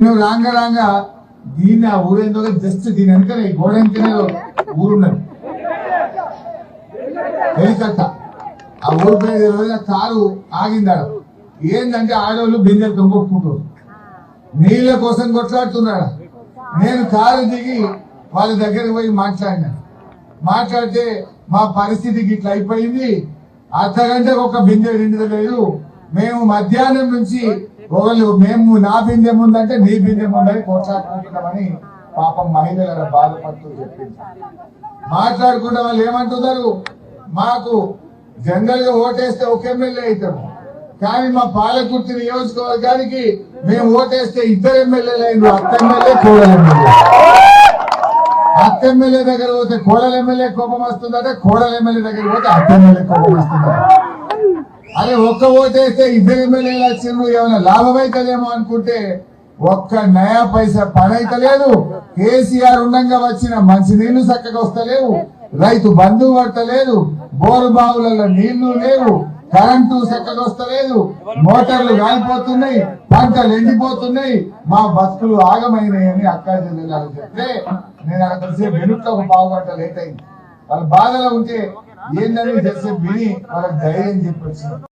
నువ్వు రాంగ రాంగ దీన్ని ఆ ఊరేందో జస్ట్ దీని వెనకనే గోడ వెనకనే ఊరున్నది. హెలికట్ట ఆ ఊరు పేరు ఆ కారు ఆగిందాడ ఏంటంటే ఆడవాళ్ళు బిందెలు తొంగొట్టుకుంటారు నీళ్ళ కోసం కొట్లాడుతున్నాడు. నేను కారు దిగి వాళ్ళ దగ్గరికి పోయి మాట్లాడినా. మాట్లాడితే మా పరిస్థితికి ఇట్లా అయిపోయింది. అర్ధ గంటకు ఒక బిందె నిండలేదు మేము మధ్యాహ్నం నుంచి ఒకళ్ళు మేము నా బిందె ఉందంటే నీ బిందె ఉందని కొట్లాడుకుంటున్నామని పాపం మహిళల బాధపడుతూ చెప్పింది. మాట్లాడుకుంటే వాళ్ళు ఏమంటున్నారు? మాకు జనరల్గా ఓటేస్తే ఒక ఎమ్మెల్యే అవుతారు కానీ మా పాలకుర్తి నియోజకవర్గానికి మేము ఓటేస్తే ఇద్దరు ఎమ్మెల్యేలు అయిన అత్త ఎమ్మెల్యే కోడల ఎమ్మెల్యే. అత్త ఎమ్మెల్యే దగ్గర పోతే కోడల ఎమ్మెల్యే కోపం వస్తుందంటే కోడల ఎమ్మెల్యే దగ్గర పోతే అత్త ఎమ్మెల్యే కోపం వస్తుందట. అరే ఒక్క ఓటేస్తే ఇద్దరు ఎమ్మెల్యేలు వచ్చిండ్రు ఏమైనా లాభం అవుతుందేమో అనుకుంటే ఒక్క నయా పైసా పని అయితే లేదు కేసీఆర్ ఉండంగా వచ్చిన మంచి నీళ్ళు చక్కగా వస్తలేవు రైతు బంధువు పడతలేదు. బోరు బావులలో నీళ్ళు లేవు. కరెంటు చక్కగా వస్తలేదు మోటార్లు కాలిపోతున్నాయి పంటలు ఎండిపోతున్నాయి. మా బతుకులు ఆగమైనాయి అని అక్క చెప్తే నేను అక్కడ చూసే వెనుక ఒక లేట్ అయింది. వాళ్ళ బాధలో ఉంటే ఏంటని తెలిసి విని వాళ్ళకి ధైర్యం చెప్పొచ్చు